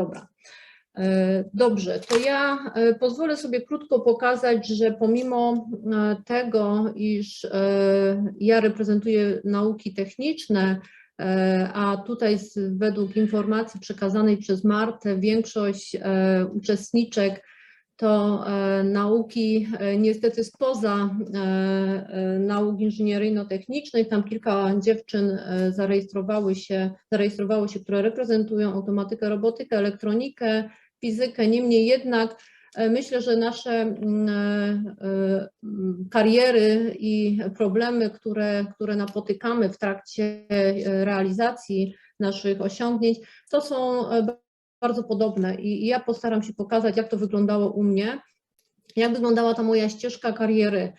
Dobra. E, Dobrze, to ja e, pozwolę sobie krótko pokazać, że pomimo e, tego, iż ja reprezentuję nauki techniczne, a tutaj według informacji przekazanej przez Martę większość uczestniczek to e, nauki e, niestety spoza e, nauk inżynieryjno-technicznych. Tam kilka dziewczyn zarejestrowały się, zarejestrowało się, które reprezentują automatykę, robotykę, elektronikę, fizykę. Niemniej jednak myślę, że nasze kariery i problemy, które, które napotykamy w trakcie realizacji naszych osiągnięć, to są bardzo podobne i ja postaram się pokazać, jak to wyglądało u mnie, jak wyglądała ta moja ścieżka kariery.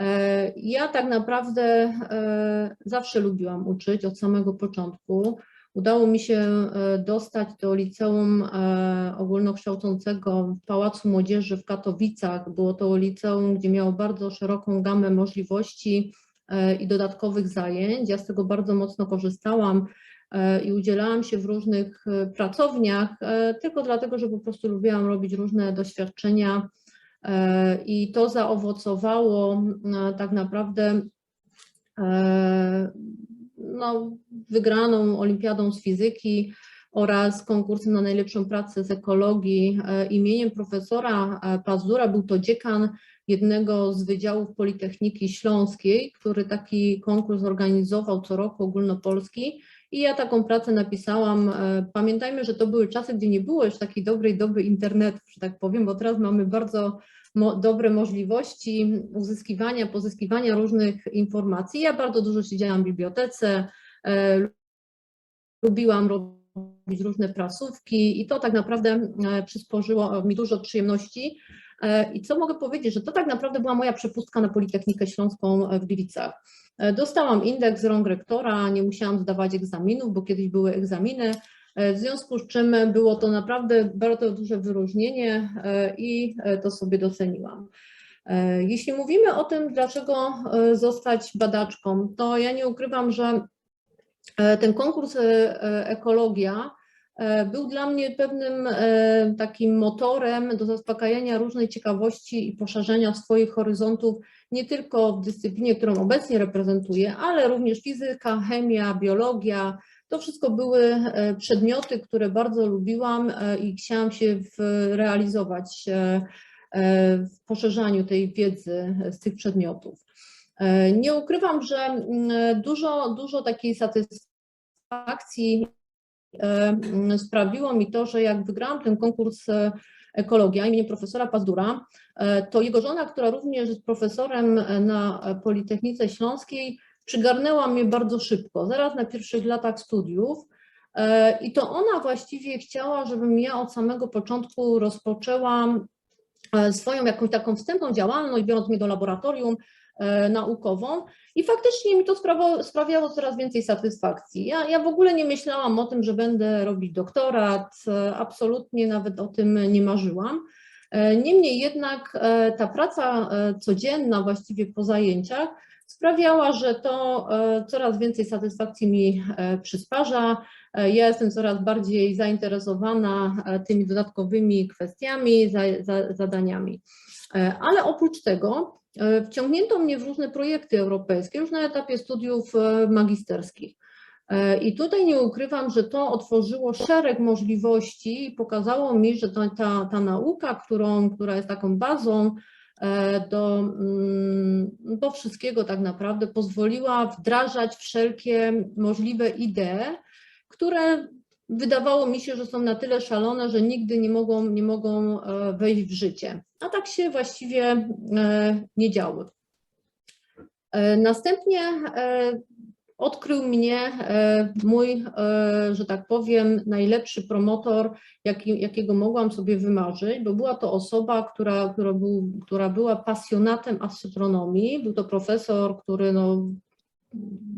E, Ja tak naprawdę e, zawsze lubiłam uczyć od samego początku. Udało mi się e, dostać do liceum ogólnokształcącego w Pałacu Młodzieży w Katowicach. Było to liceum, gdzie miało bardzo szeroką gamę możliwości i dodatkowych zajęć. Ja z tego bardzo mocno korzystałam i udzielałam się w różnych e, pracowniach, e, tylko dlatego, że po prostu lubiłam robić różne doświadczenia e, i to zaowocowało e, tak naprawdę e, no, wygraną olimpiadą z fizyki oraz konkursem na najlepszą pracę z ekologii e, imieniem profesora e, Pazura. Był to dziekan jednego z wydziałów Politechniki Śląskiej, który taki konkurs organizował co roku ogólnopolski. I ja taką pracę napisałam. E, Pamiętajmy, że to były czasy, gdzie nie było już takiej dobrej doby internetu, że tak powiem, bo teraz mamy bardzo mo dobre możliwości uzyskiwania, pozyskiwania różnych informacji. Ja bardzo dużo siedziałam w bibliotece, e, lubiłam robić różne prasówki i to tak naprawdę e, przysporzyło mi dużo przyjemności. E, I co mogę powiedzieć, że to tak naprawdę była moja przepustka na Politechnikę Śląską w Gliwicach. E, Dostałam indeks z rąk rektora, nie musiałam zdawać egzaminów, bo kiedyś były egzaminy, e, w związku z czym było to naprawdę bardzo duże wyróżnienie e, i e, to sobie doceniłam. E, Jeśli mówimy o tym, dlaczego e, zostać badaczką, to ja nie ukrywam, że e, ten konkurs e, e, ekologia e, był dla mnie pewnym e, takim motorem do zaspokajania różnej ciekawości i poszerzenia swoich horyzontów, nie tylko w dyscyplinie, którą obecnie reprezentuję, ale również fizyka, chemia, biologia. To wszystko były e, przedmioty, które bardzo lubiłam e, i chciałam się realizować e, e, w poszerzaniu tej wiedzy z tych przedmiotów. E, Nie ukrywam, że mm, dużo, dużo takiej satysfakcji e, sprawiło mi to, że jak wygrałam ten konkurs e, ekologia imieniem profesora Pazdura, e, to jego żona, która również jest profesorem e, na Politechnice Śląskiej, przygarnęła mnie bardzo szybko, zaraz na pierwszych latach studiów. I to ona właściwie chciała, żebym ja od samego początku rozpoczęła swoją jakąś taką wstępną działalność, biorąc mnie do laboratorium naukową i faktycznie mi to sprawiało coraz więcej satysfakcji. Ja, ja w ogóle nie myślałam o tym, że będę robić doktorat, e, absolutnie nawet o tym nie marzyłam. E, Niemniej jednak e, ta praca e, codzienna, właściwie po zajęciach, sprawiała, że to e, coraz więcej satysfakcji mi e, przysparza. E, Ja jestem coraz bardziej zainteresowana e, tymi dodatkowymi kwestiami, za, za, zadaniami. E, Ale oprócz tego e, wciągnięto mnie w różne projekty europejskie, już na etapie studiów e, magisterskich. E, I tutaj nie ukrywam, że to otworzyło szereg możliwości i pokazało mi, że ta, ta, ta nauka, którą, która jest taką bazą e, do, mm, do wszystkiego tak naprawdę, pozwoliła wdrażać wszelkie możliwe idee, które wydawało mi się, że są na tyle szalone, że nigdy nie mogą, nie mogą e, wejść w życie. A tak się właściwie e, nie działy. E, Następnie odkrył mnie mój, że tak powiem, najlepszy promotor, jaki, jakiego mogłam sobie wymarzyć, bo była to osoba, która, która, był, która była pasjonatem astronomii. Był to profesor, który no,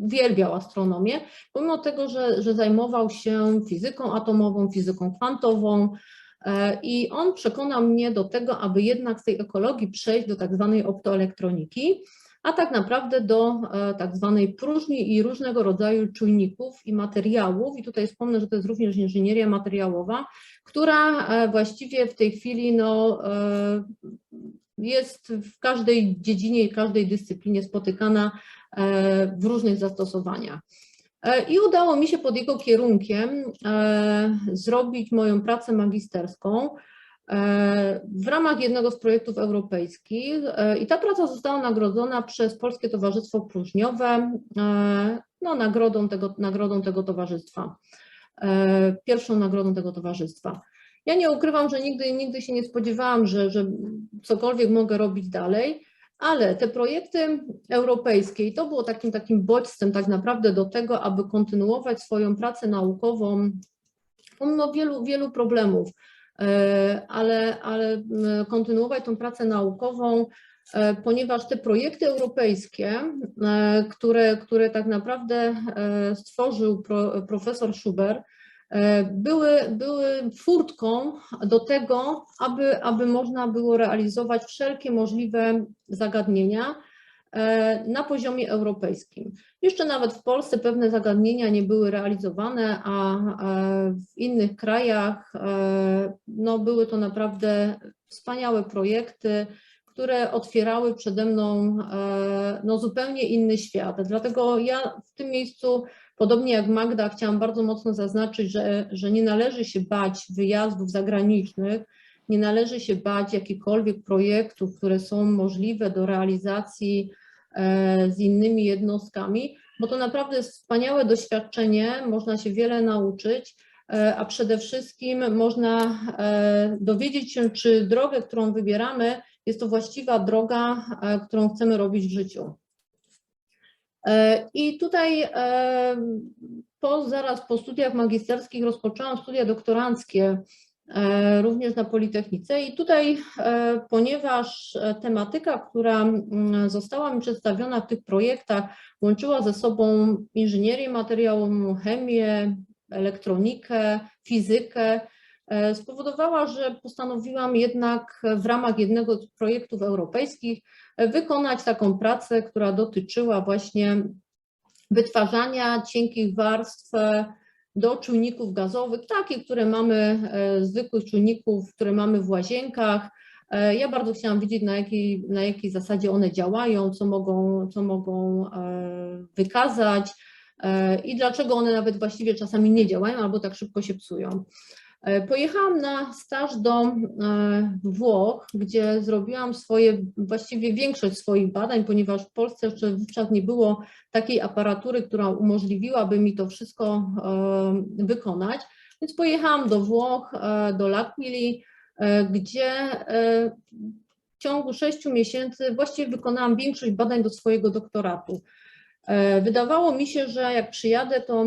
uwielbiał astronomię, pomimo tego, że, że zajmował się fizyką atomową, fizyką kwantową. e, I on przekonał mnie do tego, aby jednak z tej ekologii przejść do tak zwanej optoelektroniki. a tak naprawdę do e, tak zwanej próżni i różnego rodzaju czujników i materiałów. I tutaj wspomnę, że to jest również inżynieria materiałowa, która e, właściwie w tej chwili no, jest w każdej dziedzinie i każdej dyscyplinie spotykana w różnych zastosowaniach. I udało mi się pod jego kierunkiem zrobić moją pracę magisterską w ramach jednego z projektów europejskich i ta praca została nagrodzona przez Polskie Towarzystwo Próżniowe no, nagrodą, tego, nagrodą tego towarzystwa, pierwszą nagrodą tego towarzystwa. Ja nie ukrywam, że nigdy, nigdy się nie spodziewałam, że, że cokolwiek mogę robić dalej, ale te projekty europejskie, i to było takim, takim bodźcem tak naprawdę do tego, aby kontynuować swoją pracę naukową pomimo wielu, wielu problemów, E, ale, ale kontynuować tą pracę naukową, e, ponieważ te projekty europejskie, e, które, które tak naprawdę stworzył pro, profesor Schubert, były, były furtką do tego, aby, aby można było realizować wszelkie możliwe zagadnienia, E, na poziomie europejskim. Jeszcze nawet w Polsce pewne zagadnienia nie były realizowane, a w innych krajach e, no, były to naprawdę wspaniałe projekty, które otwierały przede mną e, no, zupełnie inny świat. Dlatego ja w tym miejscu, podobnie jak Magda, chciałam bardzo mocno zaznaczyć, że, że nie należy się bać wyjazdów zagranicznych, nie należy się bać jakichkolwiek projektów, które są możliwe do realizacji E, z innymi jednostkami, bo to naprawdę jest wspaniałe doświadczenie, można się wiele nauczyć, e, a przede wszystkim można e, dowiedzieć się, czy drogę, którą wybieramy, jest to właściwa droga, którą chcemy robić w życiu. I tutaj po, zaraz po studiach magisterskich rozpoczęłam studia doktoranckie E, również na Politechnice. I tutaj, e, ponieważ e, tematyka, która została mi przedstawiona w tych projektach, łączyła ze sobą inżynierię materiałową, chemię, elektronikę, fizykę, spowodowała, że postanowiłam jednak w ramach jednego z projektów europejskich wykonać taką pracę, która dotyczyła właśnie wytwarzania cienkich warstw do czujników gazowych, takich, które mamy, e, zwykłych czujników, które mamy w łazienkach. E, ja bardzo chciałam wiedzieć, na jakiej, na jakiej zasadzie one działają, co mogą, co mogą e, wykazać i dlaczego one nawet właściwie czasami nie działają albo tak szybko się psują. E, pojechałam na staż do e, Włoch, gdzie zrobiłam swoje, właściwie większość swoich badań, ponieważ w Polsce jeszcze wówczas nie było takiej aparatury, która umożliwiłaby mi to wszystko e, wykonać. Więc pojechałam do Włoch, do L'Aquili, gdzie w ciągu sześciu miesięcy właściwie wykonałam większość badań do swojego doktoratu. Wydawało mi się, że jak przyjadę, to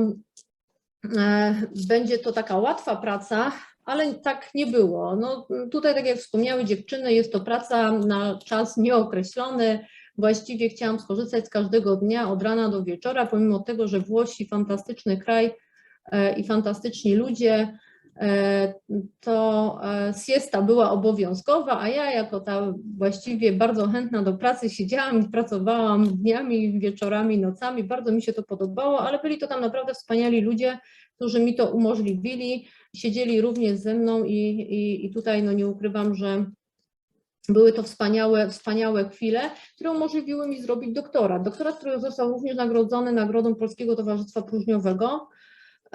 będzie to taka łatwa praca, ale tak nie było. No, tutaj, tak jak wspomniały dziewczyny, jest to praca na czas nieokreślony. Właściwie chciałam skorzystać z każdego dnia od rana do wieczora, pomimo tego, że Włosi fantastyczny kraj e, i fantastyczni ludzie, e, to siesta była obowiązkowa, a ja jako ta właściwie bardzo chętna do pracy siedziałam i pracowałam dniami, wieczorami, nocami. Bardzo mi się to podobało, ale byli to tam naprawdę wspaniali ludzie, którzy mi to umożliwili. Siedzieli również ze mną i, i, i tutaj no nie ukrywam, że były to wspaniałe, wspaniałe chwile, które umożliwiły mi zrobić doktorat. Doktorat, który został również nagrodzony Nagrodą Polskiego Towarzystwa Próżniowego.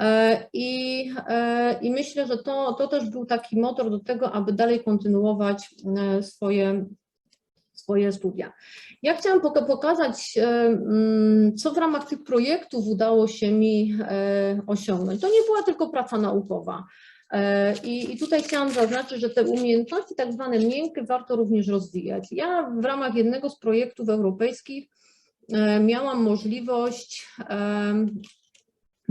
E, I, e, I myślę, że to, to też był taki motor do tego, aby dalej kontynuować e, swoje, swoje studia. Ja chciałam pokazać, mm, co w ramach tych projektów udało się mi osiągnąć. To nie była tylko praca naukowa. I, I, tutaj chciałam zaznaczyć, że te umiejętności tak zwane miękkie warto również rozwijać. Ja w ramach jednego z projektów europejskich miałam możliwość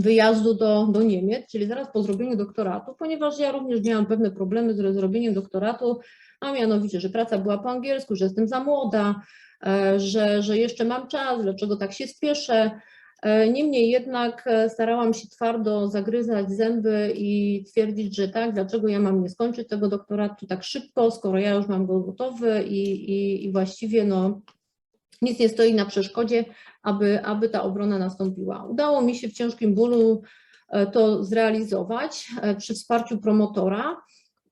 wyjazdu do, do Niemiec, czyli zaraz po zrobieniu doktoratu, ponieważ ja również miałam pewne problemy z zrobieniem doktoratu, a mianowicie, że praca była po angielsku, że jestem za młoda, e, że, że jeszcze mam czas, dlaczego tak się spieszę. E, niemniej jednak e, starałam się twardo zagryzać zęby i twierdzić, że tak, dlaczego ja mam nie skończyć tego doktoratu tak szybko, skoro ja już mam go gotowy i, i, i właściwie no, nic nie stoi na przeszkodzie, aby, aby ta obrona nastąpiła. Udało mi się w ciężkim bólu e, to zrealizować e, przy wsparciu promotora,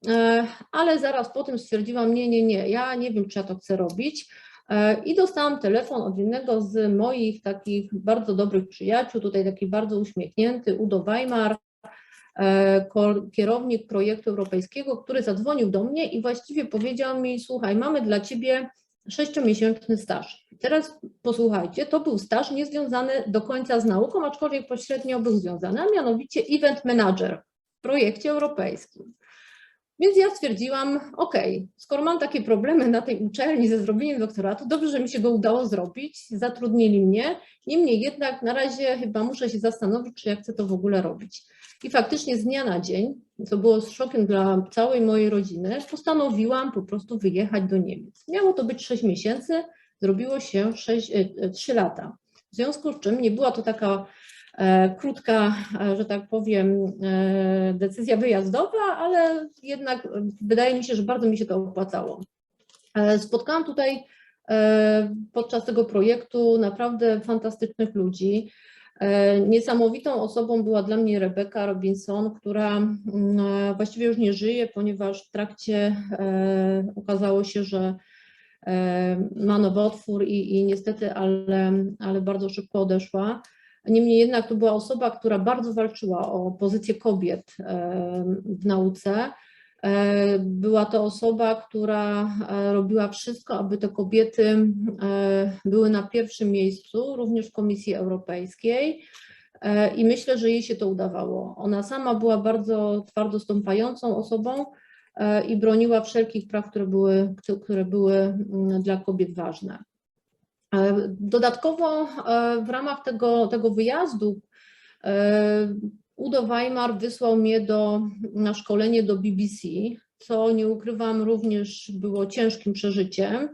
e, ale zaraz po tym stwierdziłam, nie, nie, nie, ja nie wiem, czy ja to chcę robić. I dostałam telefon od jednego z moich takich bardzo dobrych przyjaciół, tutaj taki bardzo uśmiechnięty, Udo Weimar, kierownik projektu europejskiego, który zadzwonił do mnie i właściwie powiedział mi, słuchaj, mamy dla ciebie sześciomiesięczny staż. Teraz posłuchajcie, to był staż niezwiązany do końca z nauką, aczkolwiek pośrednio był związany, a mianowicie event manager w projekcie europejskim. Więc ja stwierdziłam, ok, skoro mam takie problemy na tej uczelni ze zrobieniem doktoratu, dobrze, że mi się go udało zrobić, zatrudnili mnie, niemniej jednak na razie chyba muszę się zastanowić, czy ja chcę to w ogóle robić. I faktycznie z dnia na dzień, co było szokiem dla całej mojej rodziny, postanowiłam po prostu wyjechać do Niemiec. Miało to być 6 miesięcy, zrobiło się 6, 3 e, lata. W związku z czym nie była to taka e, krótka, e, że tak powiem, e, decyzja wyjazdowa, ale jednak e, wydaje mi się, że bardzo mi się to opłacało. E, spotkałam tutaj podczas tego projektu naprawdę fantastycznych ludzi. E, niesamowitą osobą była dla mnie Rebeka Robinson, która mm, e, właściwie już nie żyje, ponieważ w trakcie e, okazało się, że ma nowotwór i, i niestety, ale, ale bardzo szybko odeszła. Niemniej jednak to była osoba, która bardzo walczyła o pozycję kobiet w nauce była to osoba, która e, robiła wszystko, aby te kobiety e, były na pierwszym miejscu, również w Komisji Europejskiej. I myślę, że jej się to udawało. Ona sama była bardzo twardo stąpającą osobą i broniła wszelkich praw, które były, które były mm, dla kobiet ważne. Dodatkowo w ramach tego, tego wyjazdu Udo Weimar wysłał mnie do, na szkolenie do BBC, co nie ukrywam również było ciężkim przeżyciem,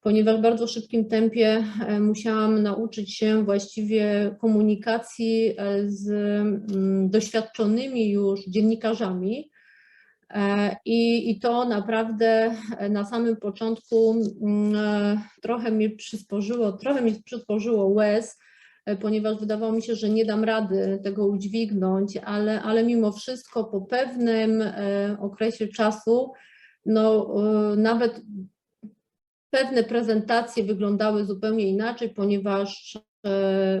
ponieważ w bardzo szybkim tempie e, musiałam nauczyć się właściwie komunikacji e, z mm, doświadczonymi już dziennikarzami. E, I, I to naprawdę na samym początku mm, trochę mi przysporzyło, trochę mi przysporzyło łez, ponieważ wydawało mi się, że nie dam rady tego udźwignąć, ale, ale mimo wszystko po pewnym e, okresie czasu, no e, nawet pewne prezentacje wyglądały zupełnie inaczej, ponieważ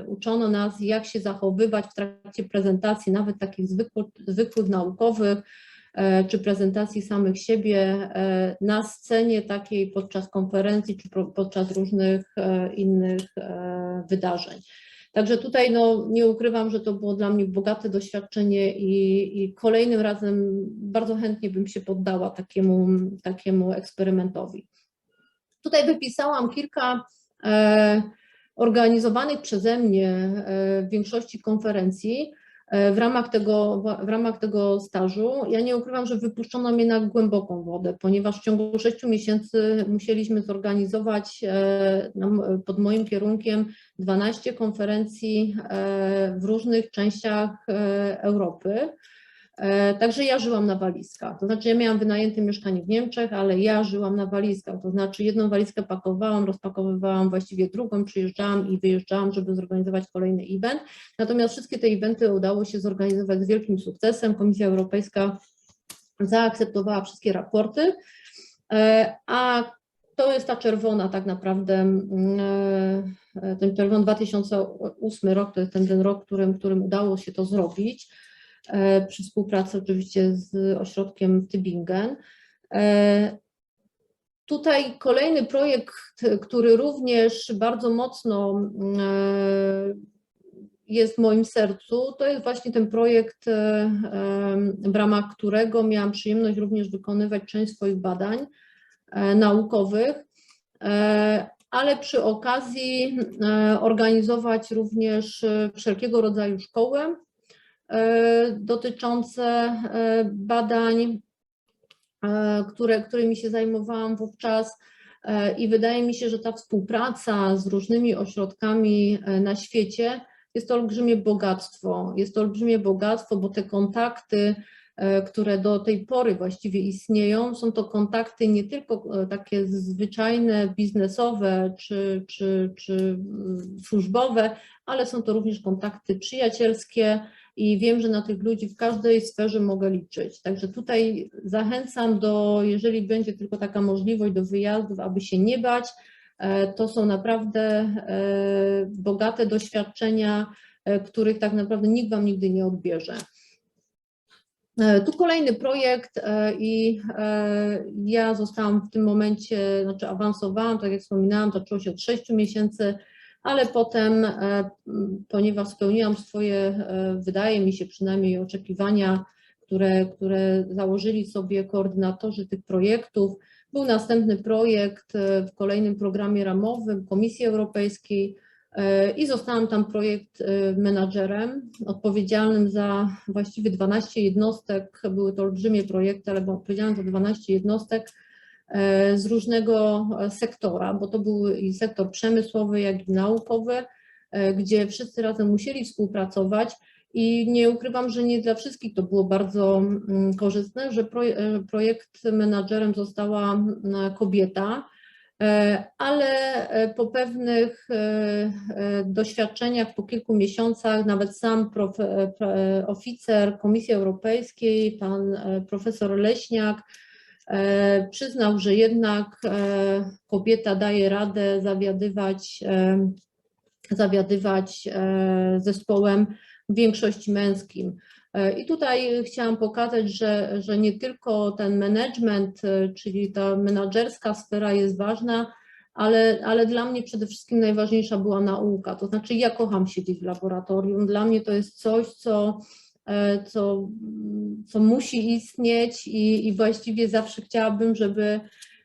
uczono nas, jak się zachowywać w trakcie prezentacji, nawet takich zwykłych, zwykłych naukowych, czy prezentacji samych siebie na scenie takiej podczas konferencji, czy podczas różnych innych wydarzeń. Także tutaj no, nie ukrywam, że to było dla mnie bogate doświadczenie i, i kolejnym razem bardzo chętnie bym się poddała takiemu, takiemu eksperymentowi. Tutaj wypisałam kilka e, organizowanych przeze mnie e, w większości konferencji, w ramach, tego, w ramach tego stażu. Ja nie ukrywam, że wypuszczono mnie na głęboką wodę, ponieważ w ciągu sześciu miesięcy musieliśmy zorganizować e, pod moim kierunkiem 12 konferencji e, w różnych częściach Europy. E, także ja żyłam na walizkach, to znaczy ja miałam wynajęte mieszkanie w Niemczech, ale ja żyłam na walizkach, to znaczy jedną walizkę pakowałam, rozpakowywałam właściwie drugą, przyjeżdżałam i wyjeżdżałam, żeby zorganizować kolejny event. Natomiast wszystkie te eventy udało się zorganizować z wielkim sukcesem. Komisja Europejska zaakceptowała wszystkie raporty, e, a to jest ta czerwona tak naprawdę, mm, e, ten czerwony 2008 rok, to jest ten, ten rok, którym, którym udało się to zrobić. E, przy współpracy oczywiście z ośrodkiem Tübingen. E, tutaj kolejny projekt, który również bardzo mocno e, jest w moim sercu, to jest właśnie ten projekt, w ramach którego miałam przyjemność również wykonywać część swoich badań naukowych, ale przy okazji organizować również wszelkiego rodzaju szkoły dotyczące e, badań, e, które, którymi się zajmowałam wówczas. I wydaje mi się, że ta współpraca z różnymi ośrodkami na świecie jest to olbrzymie bogactwo. Jest to olbrzymie bogactwo, bo te kontakty e, które do tej pory właściwie istnieją, są to kontakty nie tylko e, takie zwyczajne, biznesowe czy, czy, czy mm, służbowe, ale są to również kontakty przyjacielskie i wiem, że na tych ludzi w każdej sferze mogę liczyć. Także tutaj zachęcam do, jeżeli będzie tylko taka możliwość do wyjazdów, aby się nie bać. E, to są naprawdę bogate doświadczenia, których tak naprawdę nikt Wam nigdy nie odbierze. E, tu kolejny projekt e, i e, ja zostałam w tym momencie, znaczy awansowałam, tak jak wspominałam, zaczęło się od 6 miesięcy, ale potem, ponieważ spełniłam swoje, wydaje mi się przynajmniej oczekiwania, które, które założyli sobie koordynatorzy tych projektów, był następny projekt w kolejnym programie ramowym Komisji Europejskiej, E, i zostałam tam projekt e, menadżerem odpowiedzialnym za właściwie 12 jednostek. Były to olbrzymie projekty, ale odpowiedzialnym za 12 jednostek e, z różnego sektora, bo to był i sektor przemysłowy, jak i naukowy, gdzie wszyscy razem musieli współpracować. I nie ukrywam, że nie dla wszystkich to było bardzo mm, korzystne, że projekt menadżerem została kobieta, E, ale e, po pewnych e, doświadczeniach, po kilku miesiącach, nawet sam oficer Komisji Europejskiej, pan profesor Leśniak, przyznał, że jednak kobieta daje radę zawiadywać, zawiadywać zespołem w większości męskim. I tutaj chciałam pokazać, że, że nie tylko ten management, e, czyli ta menadżerska sfera jest ważna, ale, ale dla mnie przede wszystkim najważniejsza była nauka. To znaczy, ja kocham siedzieć w laboratorium. Dla mnie to jest coś, co, e, co, co musi istnieć i, i właściwie zawsze chciałabym, żeby,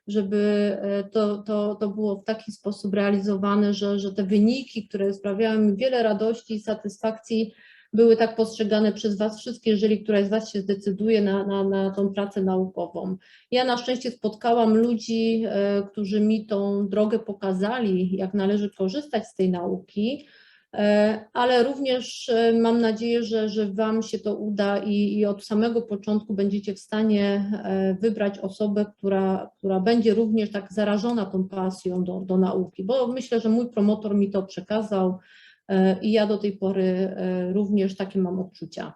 żeby e, to, to, to było w taki sposób realizowane, że, że te wyniki, które sprawiały mi wiele radości i satysfakcji, były tak postrzegane przez Was wszystkie, jeżeli któraś z Was się zdecyduje na, na, na tą pracę naukową. Ja na szczęście spotkałam ludzi, e, którzy mi tą drogę pokazali, jak należy korzystać z tej nauki, e, ale również e, mam nadzieję, że, że Wam się to uda i, i od samego początku będziecie w stanie wybrać osobę, która, która będzie również tak zarażona tą pasją do, do nauki, bo myślę, że mój promotor mi to przekazał, E, i ja do tej pory e, również takie mam odczucia.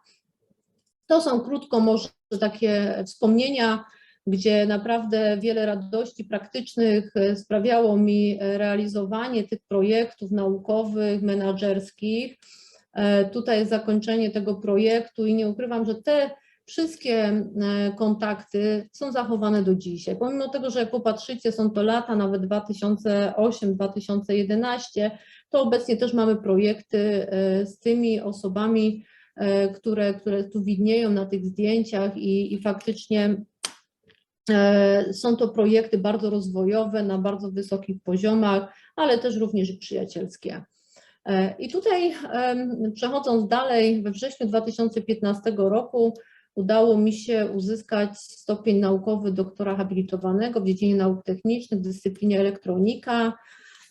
To są krótko może takie wspomnienia, gdzie naprawdę wiele radości praktycznych e, sprawiało mi realizowanie tych projektów naukowych, menedżerskich. Tutaj jest zakończenie tego projektu i nie ukrywam, że te wszystkie kontakty są zachowane do dzisiaj. Pomimo tego, że jak popatrzycie, są to lata, nawet 2008-2011, to obecnie też mamy projekty e, z tymi osobami, e, które, które tu widnieją na tych zdjęciach i, i faktycznie e, są to projekty bardzo rozwojowe, na bardzo wysokich poziomach, ale też również przyjacielskie. I tutaj przechodząc dalej, we wrześniu 2015 roku udało mi się uzyskać stopień naukowy doktora habilitowanego w dziedzinie nauk technicznych w dyscyplinie elektronika.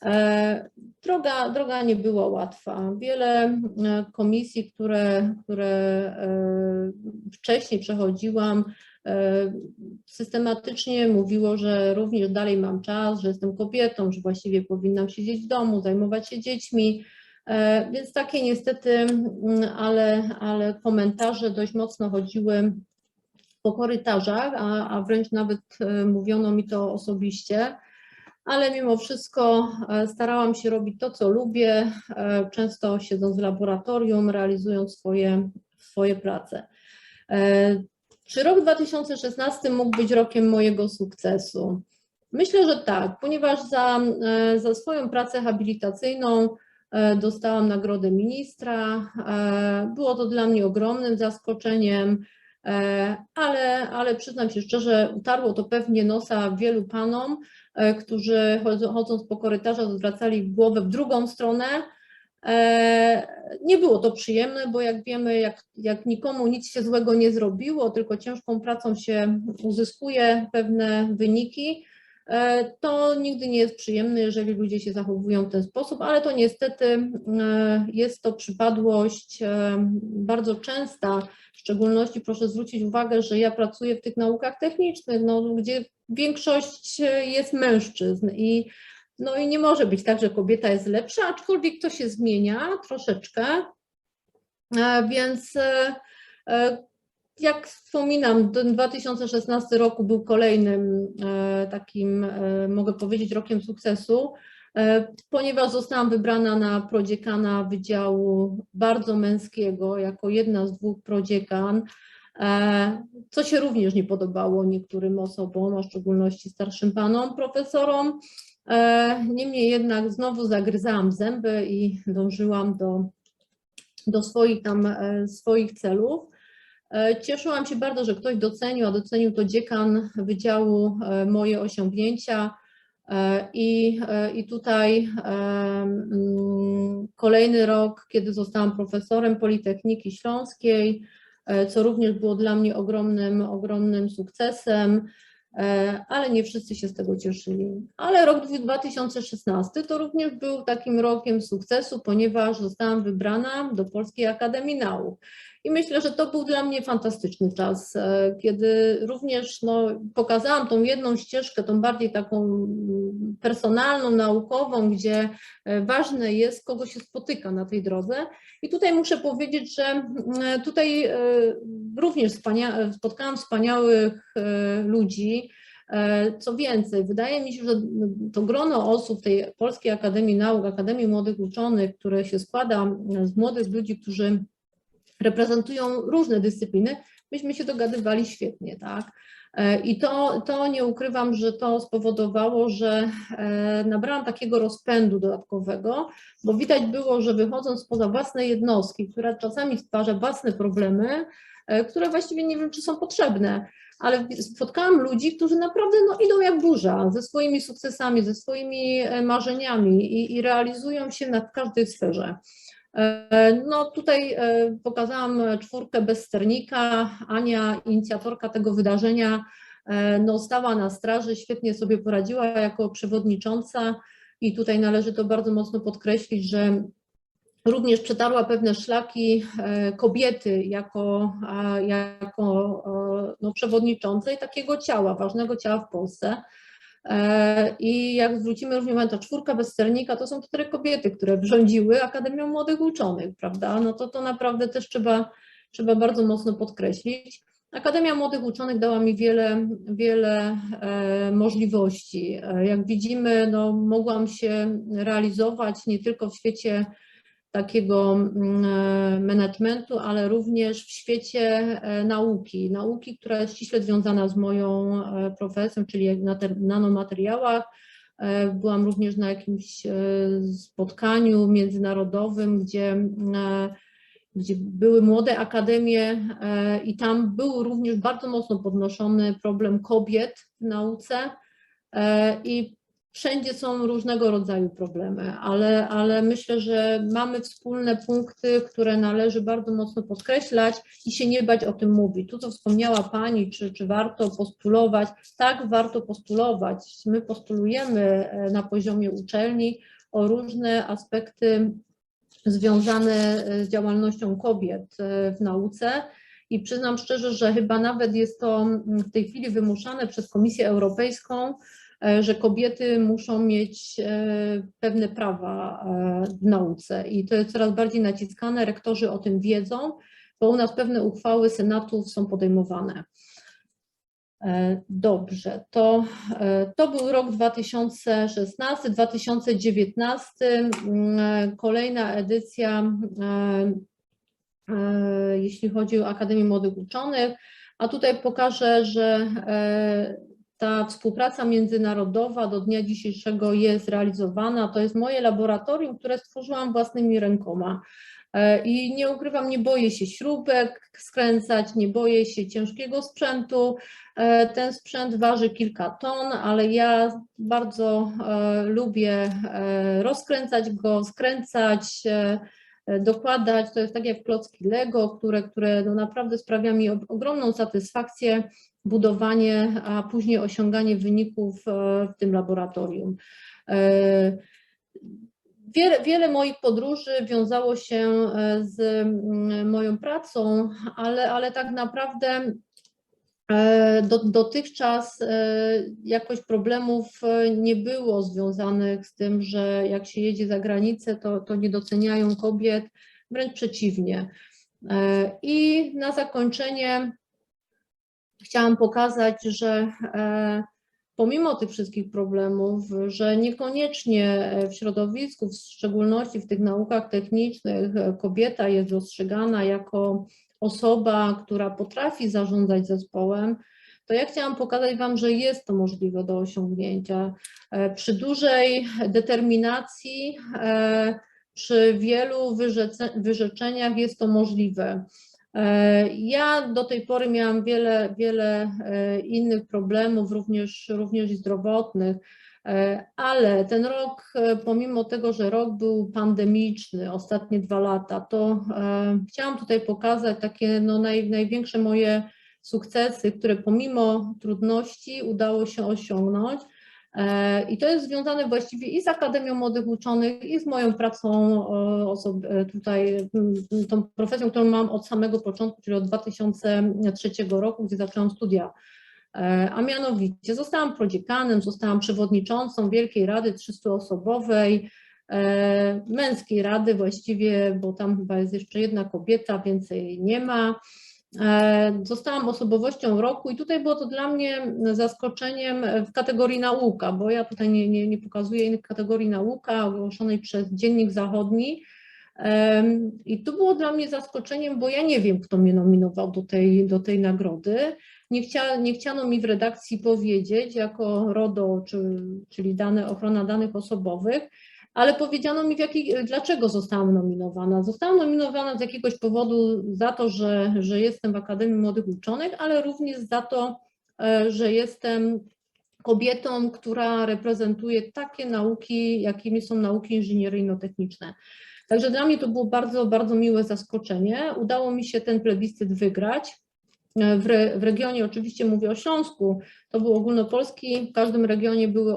E, droga, droga nie była łatwa. Wiele e, komisji, które, które e, wcześniej przechodziłam, systematycznie mówiło, że również dalej mam czas, że jestem kobietą, że właściwie powinnam siedzieć w domu, zajmować się dziećmi. Więc takie niestety, mm, ale, ale komentarze dość mocno chodziły po korytarzach, a, a wręcz nawet mówiono mi to osobiście ale mimo wszystko e, starałam się robić to, co lubię, e, często siedząc w laboratorium, realizując swoje, swoje prace. E, czy rok 2016 mógł być rokiem mojego sukcesu? Myślę, że tak, ponieważ za, za swoją pracę habilitacyjną dostałam nagrodę ministra. Było to dla mnie ogromnym zaskoczeniem, ale, ale przyznam się szczerze, utarło to pewnie nosa wielu panom, E, którzy chodząc po korytarzach zwracali głowę w drugą stronę. E, nie było to przyjemne, bo jak wiemy, jak, jak nikomu nic się złego nie zrobiło, tylko ciężką pracą się uzyskuje pewne wyniki, E, To nigdy nie jest przyjemne, jeżeli ludzie się zachowują w ten sposób, ale to niestety e, jest to przypadłość bardzo częsta. W szczególności proszę zwrócić uwagę, że ja pracuję w tych naukach technicznych, no, gdzie większość jest mężczyzn i no i nie może być tak, że kobieta jest lepsza, aczkolwiek to się zmienia troszeczkę. E, Więc e, e, jak wspominam, ten 2016 roku był kolejnym takim, mogę powiedzieć, rokiem sukcesu, ponieważ zostałam wybrana na prodziekana Wydziału bardzo męskiego, jako jedna z dwóch prodziekan, co się również nie podobało niektórym osobom, a w szczególności starszym panom profesorom. E, Niemniej jednak znowu zagryzałam zęby i dążyłam do, do swoich tam e, swoich celów. E, Cieszyłam się bardzo, że ktoś docenił, a docenił to dziekan Wydziału moje osiągnięcia. I, I tutaj mm, kolejny rok, kiedy zostałam profesorem Politechniki Śląskiej, co również było dla mnie ogromnym, ogromnym sukcesem, ale nie wszyscy się z tego cieszyli. Ale rok 2016 to również był takim rokiem sukcesu, ponieważ zostałam wybrana do Polskiej Akademii Nauk. I myślę, że to był dla mnie fantastyczny czas, e, kiedy również no, pokazałam tą jedną ścieżkę, tą bardziej taką mm, personalną, naukową, gdzie e, ważne jest, kogo się spotyka na tej drodze. I tutaj muszę powiedzieć, że mm, tutaj e, również wspania- spotkałam wspaniałych ludzi. Co więcej, wydaje mi się, że to grono osób tej Polskiej Akademii Nauk, Akademii Młodych Uczonych, które się składa z młodych ludzi, którzy reprezentują różne dyscypliny, myśmy się dogadywali świetnie, tak? E, I to, to nie ukrywam, że to spowodowało, że e, nabrałam takiego rozpędu dodatkowego, bo widać było, że wychodząc poza własne jednostki, która czasami stwarza własne problemy, e, które właściwie nie wiem, czy są potrzebne, ale spotkałam ludzi, którzy naprawdę no, idą jak burza ze swoimi sukcesami, ze swoimi marzeniami i, i realizują się na każdej sferze. E, No tutaj e, pokazałam czwórkę bez sternika. Ania, inicjatorka tego wydarzenia, e, no stała na straży, świetnie sobie poradziła jako przewodnicząca i tutaj należy to bardzo mocno podkreślić, że również przetarła pewne szlaki kobiety jako, jako no, przewodniczącej takiego ciała, ważnego ciała w Polsce. E, I jak zwrócimy również uwagę, ta czwórka bez sternika to są cztery kobiety, które rządziły Akademią Młodych Uczonych, prawda? No to to naprawdę też trzeba, trzeba bardzo mocno podkreślić. Akademia Młodych Uczonych dała mi wiele, wiele e, możliwości. E, Jak widzimy, no, mogłam się realizować nie tylko w świecie takiego mm, e, managementu, ale również w świecie e, nauki. Nauki, która jest ściśle związana z moją e, profesją, czyli na te- nanomateriałach. Byłam również na jakimś spotkaniu międzynarodowym, gdzie, e, gdzie były młode akademie i tam był również bardzo mocno podnoszony problem kobiet w nauce. I Wszędzie są różnego rodzaju problemy, ale, ale myślę, że mamy wspólne punkty, które należy bardzo mocno podkreślać i się nie bać o tym mówić. Tu, co wspomniała Pani, czy, czy warto postulować, tak, warto postulować. My postulujemy e, na poziomie uczelni o różne aspekty związane e, z działalnością kobiet e, w nauce. I przyznam szczerze, że chyba nawet jest to mm, w tej chwili wymuszane przez Komisję Europejską, że kobiety muszą mieć e, pewne prawa e, w nauce i to jest coraz bardziej naciskane. Rektorzy o tym wiedzą, bo u nas pewne uchwały senatów są podejmowane. E, Dobrze, to, e, to był rok 2016, 2019, mm, kolejna edycja, e, e, jeśli chodzi o Akademię Młodych Uczonych, a tutaj pokażę, że e, ta współpraca międzynarodowa do dnia dzisiejszego jest realizowana. To jest moje laboratorium, które stworzyłam własnymi rękoma. E, I nie ukrywam, nie boję się śrubek skręcać, nie boję się ciężkiego sprzętu. E, Ten sprzęt waży kilka ton, ale ja bardzo e, lubię rozkręcać go, skręcać, dokładać. To jest tak jak klocki Lego, które, które no naprawdę sprawia mi ogromną satysfakcję budowanie, a później osiąganie wyników w tym laboratorium. E, Wiele, wiele moich podróży wiązało się e, z moją pracą, ale, ale tak naprawdę e, do, dotychczas jakoś problemów nie było związanych z tym, że jak się jedzie za granicę, to, to nie doceniają kobiet, wręcz przeciwnie. I na zakończenie chciałam pokazać, że e, pomimo tych wszystkich problemów, że niekoniecznie w środowisku, w szczególności w tych naukach technicznych, e, kobieta jest dostrzegana jako osoba, która potrafi zarządzać zespołem, to ja chciałam pokazać Wam, że jest to możliwe do osiągnięcia. E, Przy dużej determinacji, e, przy wielu wyrzeczeniach jest to możliwe. Ja do tej pory miałam wiele, wiele e, innych problemów, również, również zdrowotnych, e, ale ten rok, e, pomimo tego, że rok był pandemiczny, ostatnie dwa lata, to chciałam tutaj pokazać takie no, naj, największe moje sukcesy, które pomimo trudności udało się osiągnąć. E, I to jest związane właściwie i z Akademią Młodych Uczonych, i z moją pracą e, e, tutaj, tą profesją, którą mam od samego początku, czyli od 2003 roku, gdzie zaczęłam studia. A mianowicie zostałam prodziekanem, zostałam przewodniczącą Wielkiej Rady 300-osobowej, e, męskiej rady właściwie, bo tam chyba jest jeszcze jedna kobieta, więcej nie ma. E, Zostałam osobowością roku i tutaj było to dla mnie zaskoczeniem w kategorii nauka, bo ja tutaj nie, nie, nie pokazuję innych kategorii nauka ogłoszonej przez Dziennik Zachodni. I to było dla mnie zaskoczeniem, bo ja nie wiem, kto mnie nominował do tej, do tej nagrody. Nie, chcia, nie chciano mi w redakcji powiedzieć, jako RODO, czy, czyli dane, ochrona danych osobowych, ale powiedziano mi, dlaczego zostałam nominowana. Zostałam nominowana z jakiegoś powodu za to, że, że jestem w Akademii Młodych Uczonych, ale również za to, e, że jestem kobietą, która reprezentuje takie nauki, jakimi są nauki inżynieryjno-techniczne. Także dla mnie to było bardzo, bardzo miłe zaskoczenie. Udało mi się ten plebiscyt wygrać. E, W, re, w regionie, oczywiście mówię o Śląsku, to był ogólnopolski, w każdym regionie były